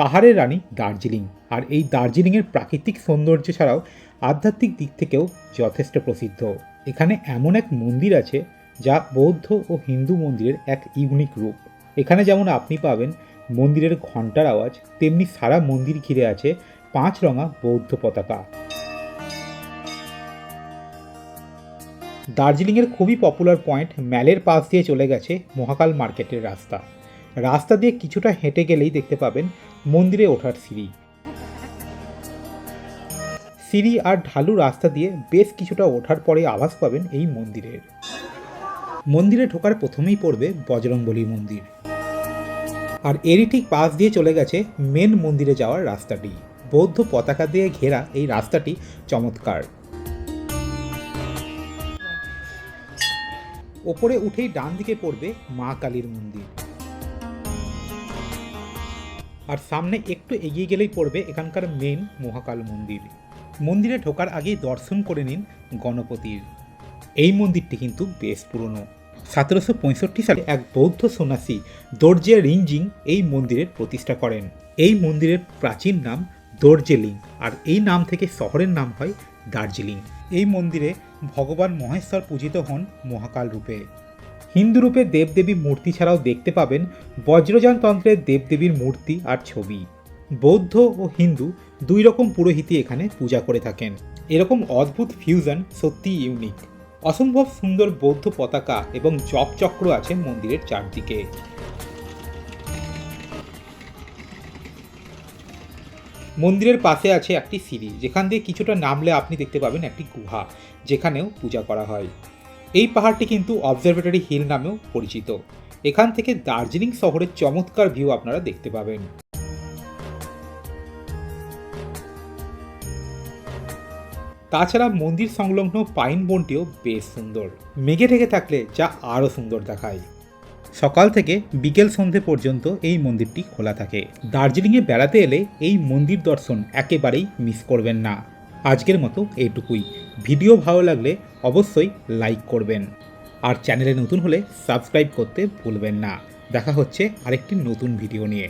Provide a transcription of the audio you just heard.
পাহাড়ের রানী দার্জিলিং। আর এই দার্জিলিংয়ের প্রাকৃতিক সৌন্দর্য ছাড়াও আধ্যাত্মিক দিক থেকেও যথেষ্ট প্রসিদ্ধ। এখানে এমন এক মন্দির আছে যা বৌদ্ধ ও হিন্দু মন্দিরের এক ইউনিক রূপ। এখানে যেমন আপনি পাবেন মন্দিরের ঘণ্টার আওয়াজ, তেমনি সারা মন্দির ঘিরে আছে পাঁচ রঙা বৌদ্ধ পতাকা। দার্জিলিংয়ের খুবই পপুলার পয়েন্ট ম্যালের পাশ দিয়ে চলে গেছে মহাকাল মার্কেটের রাস্তা। রাস্তা দিয়ে কিছুটা হেঁটে গেলেই দেখতে পাবেন মন্দিরে ওঠার সিঁড়ি। সিঁড়ি আর ঢালু রাস্তা দিয়ে বেশ কিছুটা ওঠার পরে আভাস পাবেন এই মন্দিরের। মন্দিরে ঢোকার প্রথমেই পড়বে বজরংবলী মন্দির। আর এরই ঠিক পাশ দিয়ে চলে গেছে মেন মন্দিরে যাওয়ার রাস্তাটি। বৌদ্ধ পতাকা দিয়ে ঘেরা এই রাস্তাটি চমৎকার। ওপরে উঠেই ডান দিকে পড়বে মা কালীর মন্দির। আর সামনে একটু এগিয়ে গেলেই পড়বে এখানকার মেন মহাকাল মন্দির। মন্দিরে ঢোকার আগেই দর্শন করে নিন গণপতির। এই মন্দিরটি কিন্তু বেশ পুরনো। সতেরোশো পঁয়ষট্টি সালে এক বৌদ্ধ সন্ন্যাসী দর্জে রিঞ্জিং এই মন্দিরের প্রতিষ্ঠা করেন। এই মন্দিরের প্রাচীন নাম দর্জেলিং আর এই নাম থেকে শহরের নাম হয় দার্জিলিং। এই মন্দিরে ভগবান মহেশ্বর পূজিত হন মহাকাল রূপে। হিন্দু রূপে দেবদেবী মূর্তি ছাড়াও দেখতে পাবেন বজ্রযান তন্ত্রের দেবদেবীর মূর্তি আর ছবি। বৌদ্ধ ও হিন্দু দুই রকম পুরোহিতই এখানে পূজা করে থাকেন। এরকম অদ্ভুত ফিউশন সত্যি ইউনিক অসম্ভব সুন্দর বৌদ্ধ পতাকা এবং জপ চক্র আছে মন্দিরের চারদিকে। মন্দিরের পাশে আছে একটি সিঁড়ি, যেখান দিয়ে কিছুটা নামলে আপনি দেখতে পাবেন একটি গুহা, যেখানেও পূজা করা হয়। এই পাহাড়টি কিন্তু অবজারভেটরি হিল নামেও পরিচিত। এখান থেকে দার্জিলিং শহরের চমৎকার ভিউ আপনারা দেখতে পাবেন। তাছাড়া মন্দির সংলগ্ন পাইন বনটিও বেশ সুন্দর। মেঘে ঢেকে থাকলে যা আরও সুন্দর দেখায়। সকাল থেকে বিকেল সন্ধে পর্যন্ত এই মন্দিরটি খোলা থাকে। দার্জিলিংয়ে বেড়াতে এলে এই মন্দির দর্শন একেবারেই মিস করবেন না। আজকের মতো এইটুকুই। ভিডিও ভালো লাগলে অবশ্যই লাইক করবেন। আর চ্যানেলে নতুন হলে সাবস্ক্রাইব করতে ভুলবেন না। দেখা হচ্ছে আরেকটি নতুন ভিডিও নিয়ে।